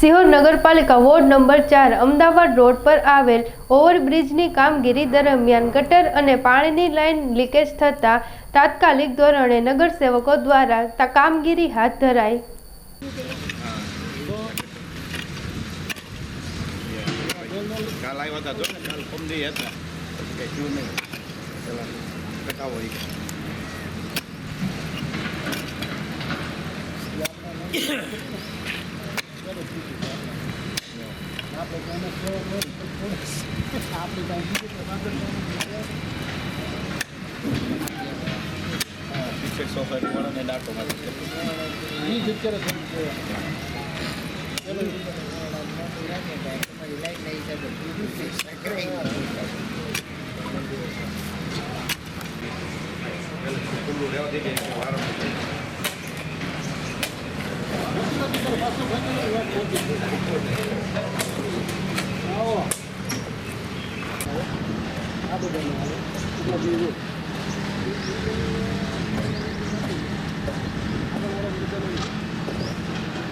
સિહોર નગરપાલિકા ward number ચાર Ahmedabad road પર આવેલ ઓવરબ્રિજની કામગીરી દરમિયાન ગટર અને પાણીની લાઇન લીકેજ થતાં તાત્કાલિક ધોરણે નગરસેવકો દ્વારા કામગીરી હાથ ધરાઈ કાલ આવ્યા હતા જો ને કાલ કમદી હતા પછી કઈ થયું નહીં પેલા કટાવો ઈ. હા, પીછે સોસાયટી વાળાને ડાકો મારી ખુલ્લું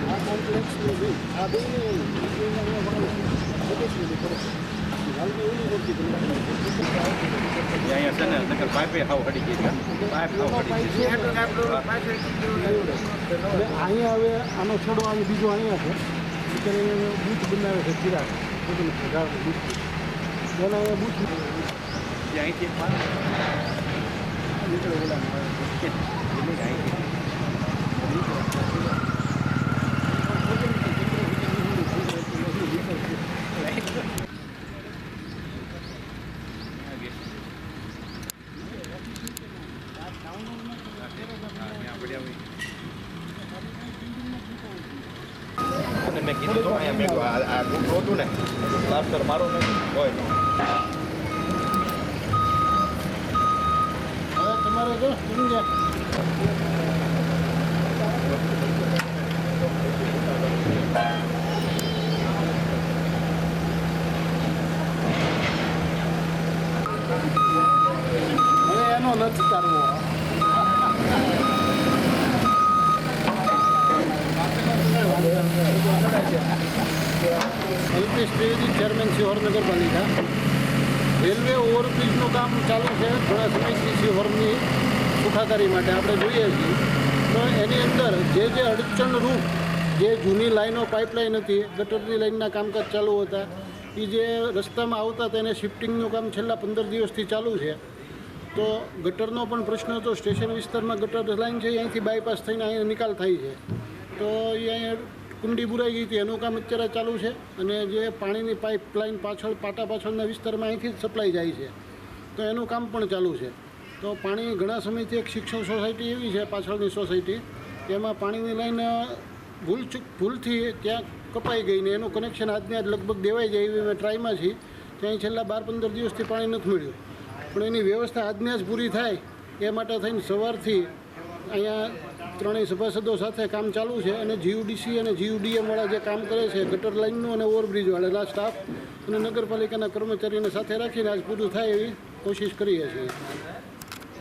આ કોમ્પ્લેક્સ આ બિલ્ડિંગ બિલ્ડિંગ અહીંયા પાઇપે હાવ હડી ગઈ છે. પાઇપ હાવ અહીંયા હવે આનો છોડો અહીં બીજો અહીંયા છે. અત્યારે બૂથ બનાવે છે ઝાડ બૂથ. એના બૂથ અહીંથી નીકળે ઓલા અને મેં કીધું તો અહીંયા મેં આ ડૂબરું હતું ને. પ્લાસ્ટર મારો નથી હોય તમારે જો એનો નથી કરવો. અલ્પેશ ત્રિવેદી ચેરમેન સિહોર નગરપાલિકા રેલવે ઓવરબ્રિજનું કામ ચાલુ છે. ઘણા સમયથી હોર્મની સુખાકારી માટે આપણે જોઈએ છીએ. તો એની અંદર જે જે અડચણરૂપ જે જૂની લાઈનો પાઇપલાઇન હતી, ગટરની લાઈનના કામકાજ ચાલુ હતા એ જે રસ્તામાં આવતા તેને શિફ્ટિંગનું કામ છેલ્લા પંદર દિવસથી ચાલુ છે. તો ગટરનો પણ પ્રશ્ન હતો. સ્ટેશન વિસ્તારમાં ગટર લાઈન છે અહીંથી બાયપાસ થઈને અહીંયા નિકાલ થાય છે. તો અહીંયા કુંડી બુરાઈ ગઈ હતી. એનું કામ અત્યારે ચાલુ છે અને જે પાણીની પાઇપલાઇન પાછળ, પાટા પાછળના વિસ્તારમાં અહીંથી જ સપ્લાય જાય છે. તો એનું કામ પણ ચાલુ છે. તો પાણી ઘણા સમયથી એક શિક્ષણ સોસાયટી એવી છે, પાછળની સોસાયટી એમાં પાણીની લાઈન ભૂલ ભૂલથી ત્યાં કપાઈ ગઈ ને એનું કનેક્શન આજને આજ લગભગ દેવાઈ જાય એવી મેં ટ્રાયમાં છીએ. ત્યાં છેલ્લા બાર પંદર દિવસથી પાણી નથી મળ્યું. પણ એની વ્યવસ્થા આજને જ પૂરી થાય એ માટે થઈને સવારથી અહીંયા ત્રણેય સભાસદો સાથે કામ ચાલુ છે અને જીયુડીસી અને જીયુડીએમવાળા જે કામ કરે છે, ગટર લાઇનનું અને ઓવરબ્રિજવાળા સ્ટાફ અને નગરપાલિકાના કર્મચારીઓને સાથે રાખીને આજ પૂરું થાય એવી કોશિશ કરીએ છીએ.